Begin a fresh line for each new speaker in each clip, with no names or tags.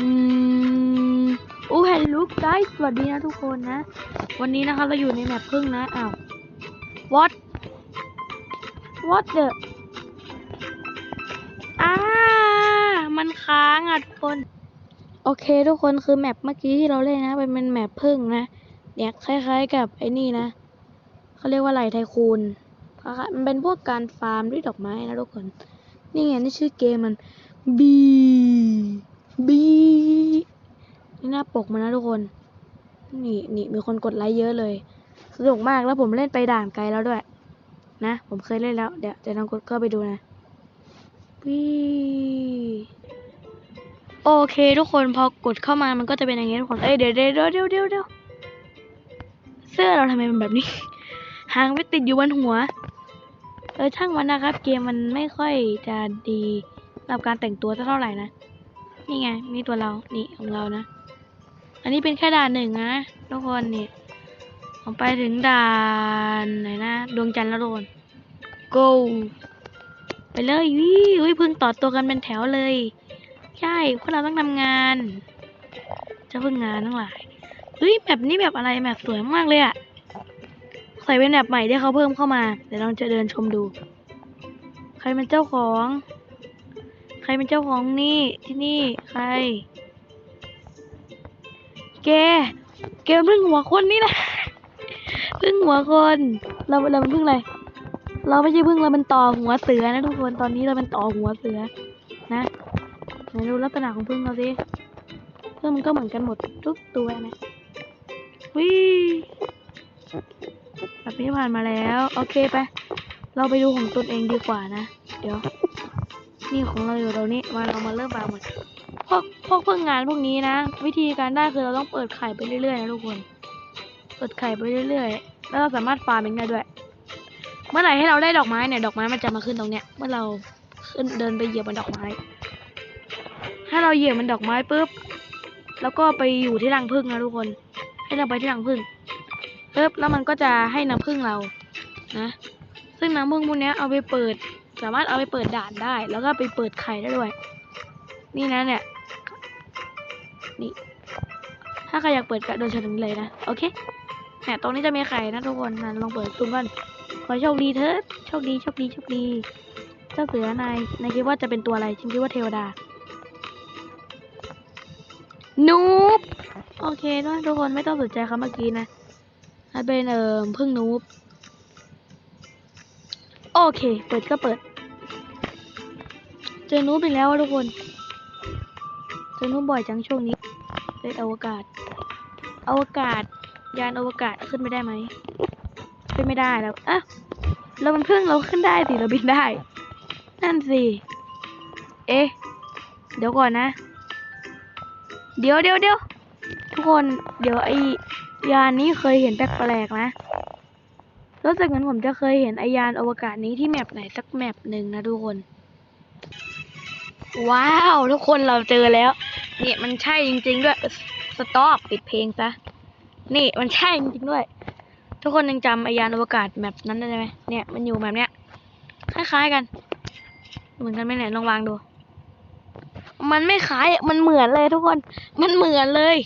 อืมโอ้เฮลลูกไกสวัสดีนะทุกคนนะ วันนี้นะคะเราอยู่ในแมปพึ่งนะ อ้าว what what the อ่ามันค้างอะทุกคน โอเคทุกคนคือแมปเมื่อกี้ที่เราเล่นนะเป็นเป็นแมปพึ่งนะเนี่ยคล้ายๆกับไอ้นี่นะเขาเรียกว่าไหลไทคูนคล้ายๆมันเป็นพวกการฟาร์มด้วยดอกไม้นะทุกคน นี่ไงนี่ชื่อเกมมัน B B นี่หน้าปกมันนะทุกคน นี่นี่มีคนกดไลค์เยอะเลยสนุกมากแล้วผมเล่นไปด่านไกลแล้วด้วย นะ ผมเคยเล่นแล้ว เดี๋ยวจะลองกดเข้าไปดูนะวีโอเคทุกคนพอกดเข้ามามันก็จะเป็นอย่างนี้ทุกคน เอ้ยเดี๋ยวเดี๋ยวเดี๋ยวเดี๋ยวเดี๋ยวเสื้อเราทำไมมันแบบนี้ หางไม่ติดอยู่บนหัว เออช่างมันนะครับ เกมมันไม่ค่อยจะดีสำหรับการแต่งตัวเท่าไหร่นะ นี่ไงนี่ตัวเรา นี่ของเรานะ อันนี้เป็นแค่ด่านหนึ่งนะทุกคนนี่ผมไปถึงด่านไหนนะดวงจันทร์ล้วทุกคน go ไปเลยวิวเพิ่งต่อตัวกันเป็นแถวเลย ใช่พวกเราต้องทำงานจะเพิ่งงานทั้งหลายเฮ้ยแบบนี้แบบอะไรแบบสวยมากเลยอะใส่เป็นแบบใหม่ที่เขาเพิ่มเข้ามา เดี๋ยวเราจะเดินชมดู ใครเป็นเจ้าของ รเป็นเจ้าของนี่ที่นี่ใคร แก แกพึ่งหัวคนนี่แหละพึ่งหัวคน เราเราเป็นพึ่งอะไร เราไม่ใช่พึ่งเราเป็นต่อหัวเสือนะทุกคนตอนนี้เราเป็นต่อหัวเสือ นะไหนดูลักษณะของพึ่งเราสิพึ่งมันก็เหมือนกันหมดทุกตัวนะวิแบบนี้ผ่านมาแล้ว โอเคไป เราไปดูของตนเองดีกว่านะ เดี๋ยว นี่ของเราอยู่ตรงนี้มาเรามาเริ่มวางหมดพวกพวกเพิ่งงานพวกนี้นะ วิธีการได้คือเราต้องเปิดไข่ไปเรื่อยๆนะทุกคน เปิดไข่ไปเรื่อยๆ แล้วเราสามารถฟาร์มเองได้ด้วย เมื่อไหร่ให้เราได้ดอกไม้เนี่ยดอกไม้มันจะมาขึ้นตรงเนี้ย เมื่อเราขึ้นเดินไปเหยียบบนดอกไม้ ถ้าเราเหยียบบนดอกไม้ปุ๊บ แล้วก็ไปอยู่ที่รังผึ้งนะทุกคน ให้เราไปที่รังผึ้งปุ๊บแล้วมันก็จะให้น้ำผึ้งเรา นะ ซึ่งน้ำผึ้งพวกนี้เอาไปเปิด สามารถเอาไปเปิดด่านได้ แล้วก็ไปเปิดไข่ได้ด้วย นี่นะเนี่ย นี่ ถ้าใครอยากเปิดก็เดินเชิญถึงเลยนะ โอเคเนี่ยตรงนี้จะมีไข่นะทุกคนนะลองเปิดซูมกัน ขอโชคดีเถอะ โชคดี โชคดี โชคดี เจ้าเสือนาย นายคิดว่าจะเป็นตัวอะไร ฉันคิดว่าเทวดา นูบ โอเคนะทุกคนไม่ต้องสนใจคำเมื่อกี้นะถ้เป็นเอ่อพึ่งนูบ โอเค เปิดก็เปิด เจอนูบอีกแล้วอะทุกคน เจอนูบบ่อยจังช่วงนี้เล่นอวกาศ อวกาศ ยานอวกาศขึ้นไม่ได้ไหมขึ้นไม่ได้แล้วอะเรามันเพิ่งเราขึ้นได้สิเราบินได้ นั่นสิเอ๊ะเดี๋ยวก่อนนะ เดี๋ยวเดี๋ยวเดี๋ยวทุกคนเดี๋ยวไอยานนี้เคยเห็นแปลกๆนะรู้สึกเหมือนผมจะเคยเห็นไอยานอวกาศนี้ที่แมปไหนสักแมปหนึ่งนะทุกคน ว้าว ทุกคนเราเจอแล้ว เนี่ยมันใช่จริง ๆ ด้วย สต็อปปิดเพลงซะ นี่มันใช่จริงๆด้วย ทุกคนยังจำไอยานอวกาศแมปนั้นได้ไหมเนี่ยมันอยู่แบบเนี้ยคล้ายๆกัน เหมือนกันไหมเนี่ยลองวางดู มันไม่คล้ายมันเหมือนเลยทุกคน มันเหมือนเลย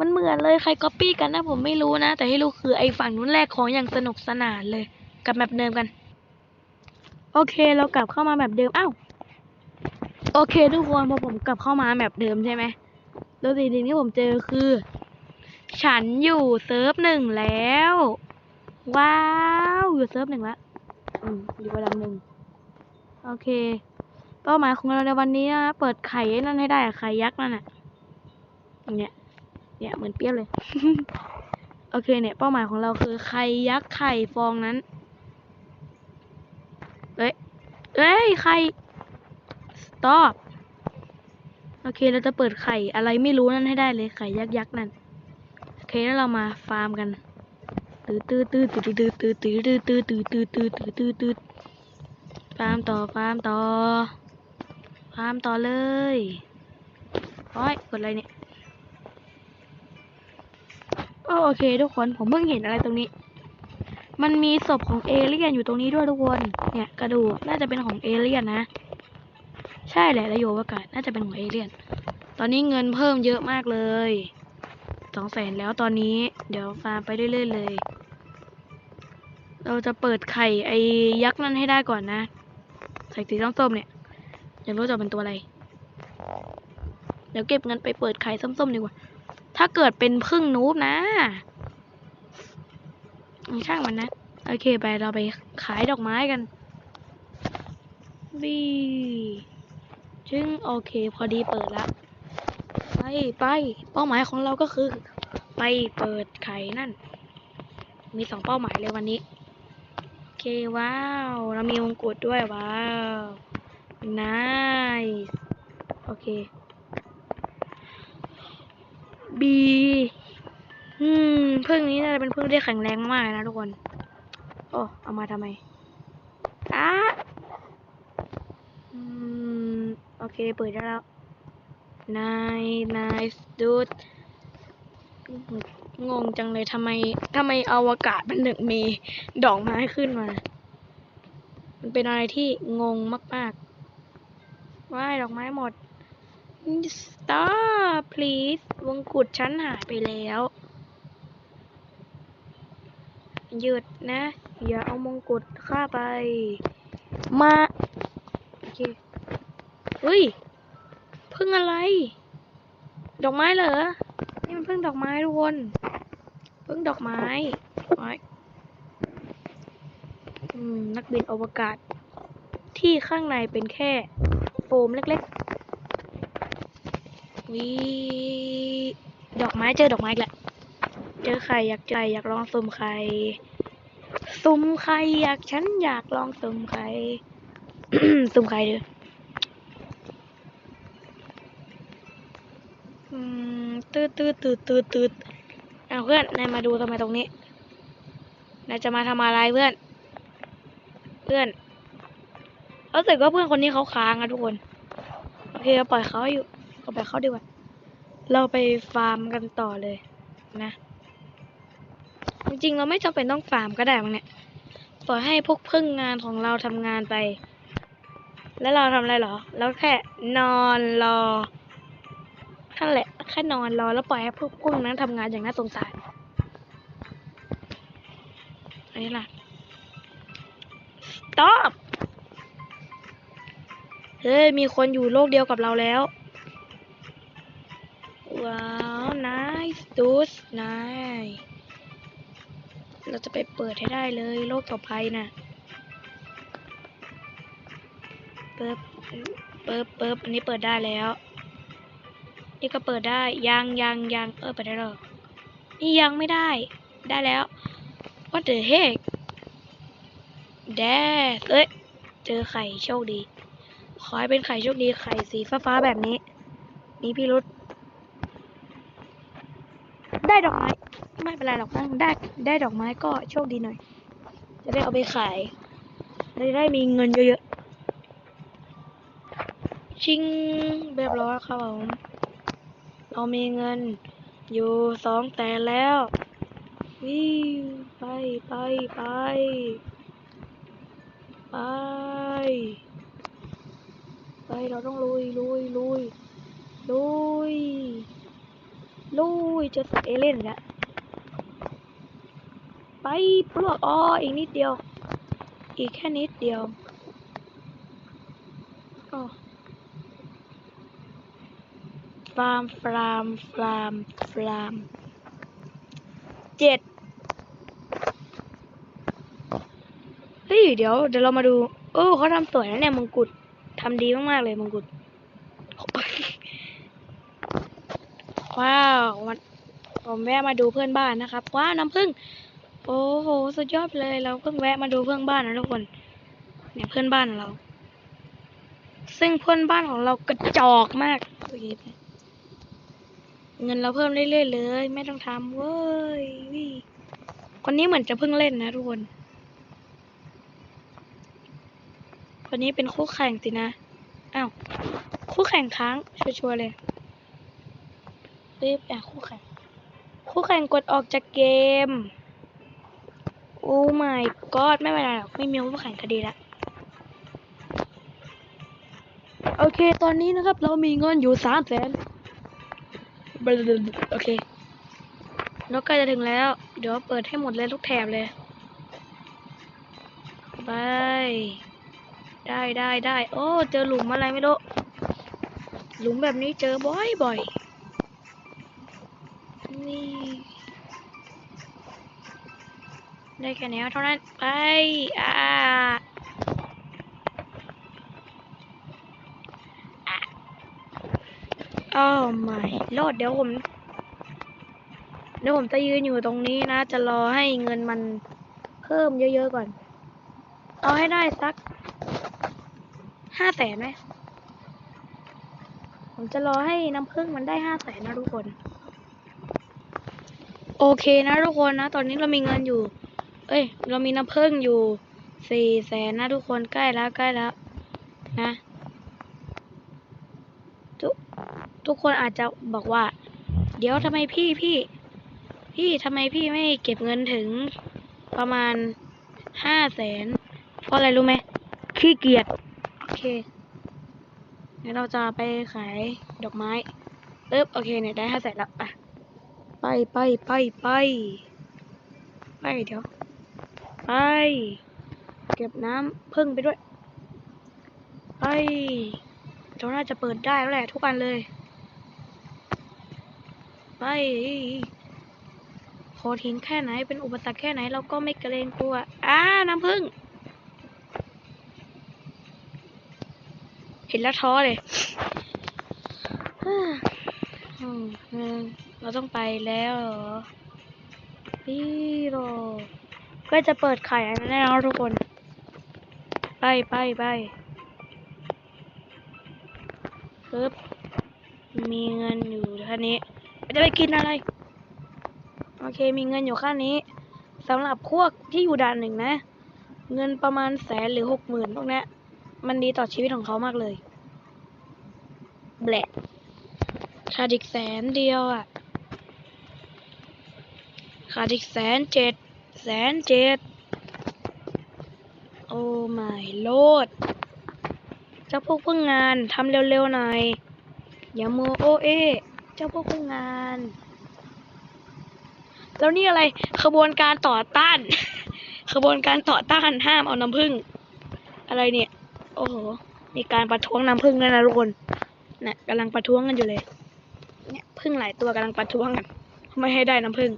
มันเหมือนเลยใครก๊อปปี้กันนะผมไม่รู้นะ แต่ให้รู้คือไอ้ฝั่งนู้นแรกของอย่างสนุกสนานเลย กับแมปเดิมกัน โอเคเรากลับเข้ามาแบบเดิมอ้าว โอเคทุกคนพอผมกลับเข้ามาแบบเดิมใช่ไหมแล้วสิ่งที่ผมเจอคือ ฉันอยู่เซิร์ฟหนึ่งแล้ว ว้าว อยู่เซิร์ฟหนึ่งละอืมอยู่ระดับหนึ่งโอเค เป้าหมายของเราในวันนี้นะเปิดไข่นั่นให้ได้ไข่ยักษ์นั่นน่ะอย่างเงี้ยเนี่ยเหมือนเปี้ยเลย โอเคเนี่ย เป้าหมายของเราคือไข่ยักษ์ไข่ฟองนั้นเอ้ยเอ้ยไข่ stop โอเคเราจะเปิดไข่อะไรไม่รู้นั่นให้ได้เลยไข่ยักษ์นั่นโอเคแล้วเรามาฟาร์มกันตื้อตื้อตื้อตื้อตื้อตื้อตื้อตื้อตื้อตื้อตื้อตื้อตื้อตื้อฟาร์มต่อฟาร์มต่อฟาร์มต่อเลยโอ้ยกดอะไรเนี่ยโอเคทุกคนผมเพิ่งเห็นอะไรตรงนี้ มันมีศพของเอเลี่ยนอยู่ตรงนี้ด้วยทุกคน เนี่ยกระดูกน่าจะเป็นของเอเลี่ยนนะ ใช่แหละราอยู่อวกาศน่าจะเป็นของเอเลี่ยน ตอนนี้เงินเพิ่มเยอะมากเลยสองแสนแล้วตอนนี้ เดี๋ยวฟาร์มไปเรื่อยๆเลย เราจะเปิดไข่ไอ้ยักษ์นั่นให้ได้ก่อนนะไข่สีส้มๆเนี่ยอยากรู้จะเป็นตัวอะไร เดี๋ยวเก็บเงินไปเปิดไข่ส้มๆดีกว่า ถ้าเกิดเป็นพึ่งนูบนะอืมช่างมันนะ โอเคไปเราไปขายดอกไม้กันวี จึงโอเค พอดีเปิดละไปไปเป้าหมายของเราก็คือ ไปเปิดไข่นั่น มีสองเป้าหมายเลยวันนี้ โอเคว้าว เรามีมงกุฎด้วยว้าว nice โอเค B อืมพึ่งนี้น่าจะเป็นพึ่งที่แข็งแรงมากเลยนะทุกคน โอ้ เอามาทำไมอะอืม โอ เคเปิดได้แล้ว nice nice dude งงจังเลยทำไมทำไมอวกาศมันถึงมีดอกไม้ขึ้นมา มันเป็นอะไรที่งงมากๆว้ายดอกไม้หมด stop please วงกุฎฉันหายไปแล้ว หยุดนะ อย่าเอามงกุฎข้าไป มา โอเค เฮ้ยพึ่งอะไร ดอกไม้เหรอ นี่มันพึ่งดอกไม้ทุกคนพึ่งดอกไม้ไม้นักบินอวกาศ ที่ข้างในเป็นแค่โฟมเล็กๆวิดอกไม้เจอดอกไม้อีกแล้วเจอไข่อยากใจอยากลองสุ่มไข่สุ่มไข่อยากฉันอยากลองสุ่มไข่สุ่มไข่เด้อ อืมตืดตืดตืดตืดตืดเอาเพื่อนนายมาดูทำไมตรงนี้นายจะมาทำอะไรเพื่อน เพื่อนรู้สึกว่าเพื่อนคนนี้เขาค้างอะทุกคน โอเคเราปล่อยเขาอยู่เราปล่อยเขาดีกว่า เราไปฟาร์มกันต่อเลยนะ จริงๆเราไม่จำเป็นต้องฟาร์มก็ได้มั้งเนี่ย ปล่อยให้พวกพึ่งงานของเราทำงานไป แล้วเราทำอะไรหรอ แล้วแค่นอนรอ นั่นแหละแค่นอนรอแล้วปล่อยให้พวกพึ่งนั้นทำงานอย่างน่าสงสาร อันนี้ล่ะ stop เฮ้ย มีคนอยู่โลกเดียวกับเราแล้ว ว้าว nice dude nice เราจะไปเปิดให้ได้เลยโลกต่อไปน่ะเปิบเปิบเปิบอันนี้เปิดได้แล้ว นี่ก็เปิดได้ยังยังยังเออเปิดได้หรอนี่ยังไม่ได้ ได้แล้ว what the heck แดดเอ้ย เจอไข่โชคดี ขอให้เป็นไข่โชคดีไข่สีฟ้าๆแบบนี้มีพี่รุษได้ดอกไม้ไม่เป็นไรหรอกนะได้ได้ดอกไม้ก็โชคดีหน่อย จะได้เอาไปขายจะได้มีเงินเยอะๆ ชิงเรียบร้อยครับผม เรามีเงินอยู่สองแสนแล้ว วิวไปไปไป ไป ไปเราต้องลุยลุยลุยลุยลุยจอสัตว์เอเลี่ยนแล้วไปปลวกอ๋ออีกนิดเดียว อีกแค่นิดเดียวอ๋อ ฟาร์มฟาร์มฟาร์มฟาร์มเจ็ดเฮ้ยเดี๋ยวเดี๋ยวเรามาดูเออเขาทำสวยนะเนี่ยมงกุฎทำดีมากๆเลยมงกุฎว้าววันผมแวะมาดูเพื่อนบ้านนะครับว้าวน้ำผึ้งโอ้โหสุดยอดเลยเราเพิ่งแวะมาดูเพื่อนบ้านนะทุกคน เนี่ยเพื่อนบ้านเรา ซึ่งเพื่อนบ้านของเรากระจอกมากโอ เงินเราเพิ่มเรื่อยๆเลย ไม่ต้องทำเว้ยวิคนนี้เหมือนจะเพิ่งเล่นนะทุกคน คนนี้เป็นคู่แข่งสินะ อ้าว คู่แข่งค้างชัวร์ๆเลยรีบแอบคู่แข่ง คู่แข่งกดออกจากเกม โอ้ my god ไม่เป็นไรหรอกไม่มีคู่แข่งคดีละโอเค ตอนนี้นะครับ เรามีเงินอยู่สามแสน โอเคแล้วใกล้จะถึงแล้ว เดี๋ยวเปิดให้หมดเลยทุกแถบเลยไปได้ได้ได้โอ้เจอหลุมอะไรไม่รู้หลุมแบบนี้เจอบ่อยบ่อยนี่ได้แค่นี้เท่านั้นไปอ่าอ้าว ไม่รอดเดี๋ยวผม เดี๋ยวผมจะยืนอยู่ตรงนี้นะ จะรอให้เงินมันเพิ่มเยอะๆก่อน เอาให้ได้สักห้าแสนไหมผมจะรอให้น้ำผึ้งมันได้ห้าแสนนะทุกคน โอเคนะทุกคนนะ ตอนนี้เรามีเงินอยู่ เอ้ย เรามีน้ำผึ้งอยู่สี่แสนนะทุกคนใกล้แล้วใกล้แล้วนะ ทุก ทุกคนอาจจะบอกว่า เดี๋ยวทำไมพี่พี่พี่ทำไมพี่ไม่เก็บเงินถึงประมาณห้าแสนเพราะอะไรรู้ไหมขี้เกียจโอเคงั้นเราจะไปขายดอกไม้เอ๊บโอเคเนี่ยได้ห้าแสนแล้วอะไปไปไปไปไปเดี๋ยว ไป เก็บน้ำพึ่งไปด้วย ไปเราน่าจะเปิดได้แล้วแหละทุกอันเลย ไปโหดหินแค่ไหนเป็นอุปสรรคแค่ไหนเราก็ไม่เกรงกลัวอ้าน้ำพึ่ง เห็นแล้วท้อเลยเราต้องไปแล้วเหรอพี่โรก็จะเปิดไข่อันนั้นแล้วทุกคน ไปไปไปปึ๊บมีเงินอยู่แค่นี้ จะไปกินอะไร โอเคมีเงินอยู่ค่นี้สำหรับพวกที่อยู่ด่านหนึ่งนะ เงินประมาณแสนหรือหกหมื่นพวกนี้มันดีต่อชีวิตของเขามากเลยแบละขาดอีกแสนเดียวอะขาดอีกแสนเจ็ดแสนเจ็ดโอ้ไม่โลดจ้าพวกเพิ่งงานทำเร็วๆหน่อยอย่ามัวโอเอ เจ้าพวกเพิ่งงาน แล้วนี่อะไร ขบวนการต่อต้าน ขบวนการต่อต้านห้ามเอาน้ำผึ้งอะไรเนี่ย โอ้โห มีการประท้วงน้ำผึ้งด้วยนะทุกคนเนี่ยกำลังประท้วงกันอยู่เลย เนี่ยผึ้งหลายตัวกำลังประท้วงกัน ไม่ให้ได้น้ำผึ้ง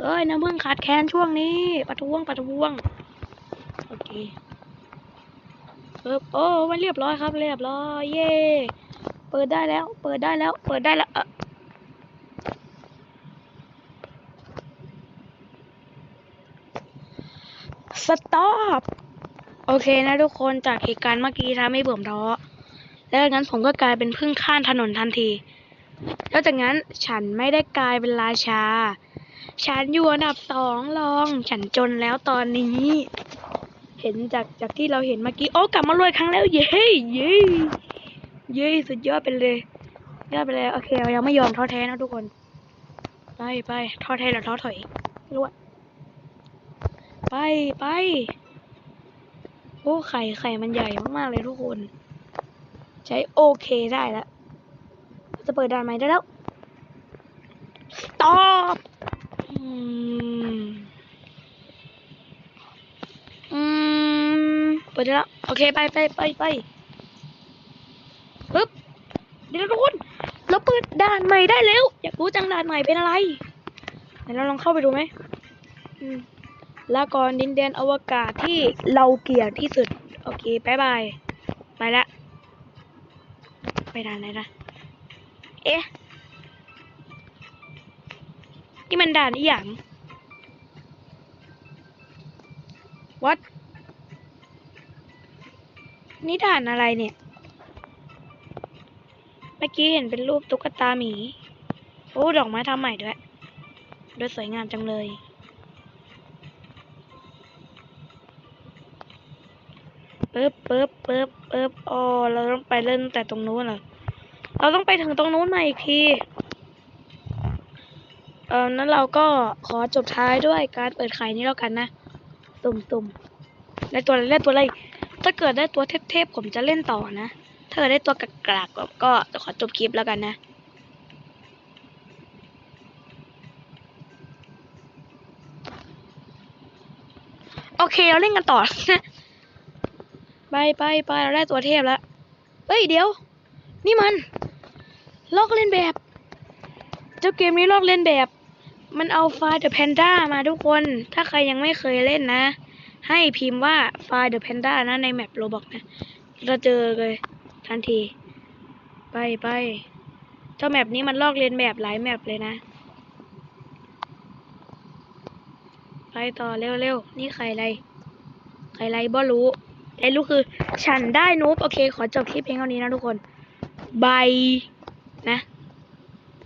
เอ้ยน้ำผึ้งขาดแคลนช่วงนี้ ประท้วงประท้วง โอเคเปิบโอ้มันเรียบร้อยครับ เรียบร้อย เย่ เปิดได้แล้ว เปิดได้แล้ว เปิดได้แล้วสต็อปโอเคนะทุกคนจากเหตุการณ์เมื่อกี้ทำให้ผมท้อแล้วจากนั้นผมก็กลายเป็นพึ่งข้ามถนนทันที แล้วจากนั้นฉันไม่ได้กลายเป็นราชา ฉันอยู่อันดับสองรอง ฉันจนแล้วตอนนี้ เห็นจากจากที่เราเห็นเมื่อกี้ โอ้กลับมารวยครั้งแล้ว เย้เย้ เย้สุดยอดไปเลยยอดไปเลยโอเคเรายังไม่ยอมท้อแท้นะทุกคนไปไปท้อแท้หรือท้อถอยรู้อะไปไปโอ้ไข่ไข่มันใหญ่มากๆเลยทุกคน ใช้โอเคได้แล้วจะเปิดด่านใหม่ได้แล้ว stop อืมอืมเปิดได้แล้วโอเคไปไปไปไป เดี๋ยวทุกคนเราเปิดด่านใหม่ได้แล้ว อยากรู้จังด่านใหม่เป็นอะไรไหนเราลองเข้าไปดูไหมลาก่อนดินแดนอวกาศที่เราเกลียดที่สุด โอเคบายบาย ไปละ ไปด่านไหนนะเอ๊ะ นี่มันด่านอีหยังวัดนี่ด่านอะไรเนี่ย มื่อกี้เห็นเป็นรูปตุ๊กตาหมี โอ้ ดอกไม้ทำใหม่ด้วย ด้วยสวยงามจังเลย ปึ๊บปึ๊บปึ๊บปึ๊บอ๋อเราต้องไปเล่นแต่ตรงนู้นเหรอ เราต้องไปถึงตรงนู้นมาอีกทีเออนั้นเราก็ขอจบท้ายด้วยการเปิดไข่นี้แล้วกันนะ ตุ่มตุ่มได้ตัวอะไรได้ตัวอะไร ถ้าเกิดได้ตัวเทพๆผมจะเล่นต่อนะ ถ้าเกิดได้ตัวกากๆกก็จะขอจบคลิปแล้วกันนะโอเค เราเล่นกันต่อ ไปไปไปเราได้ตัวเทพแล้ว เฮ้ย เดี๋ยว นี่มัน ลอกเล่นแบบ เจ้าเกมนี้ลอกเล่นแบบ มันเอาไฟล์ The Panda มาทุกคน ถ้าใครยังไม่เคยเล่นนะ ให้พิมพ์ว่าไฟล์ The Panda นะในแมปโรบอกนะ เราเจอเลย ทันที ไปไปเจ้าแมปนี้มันลอกเลียนแมปหลายแมปเลยนะ ไปต่อเร็วๆนี่ใครอะไร ใครอะไรบ่รู้ไอ้รู้คือ ฉันได้นูบโอเค ขอจบคลิปเพียงเท่านี้นะทุกคนบาย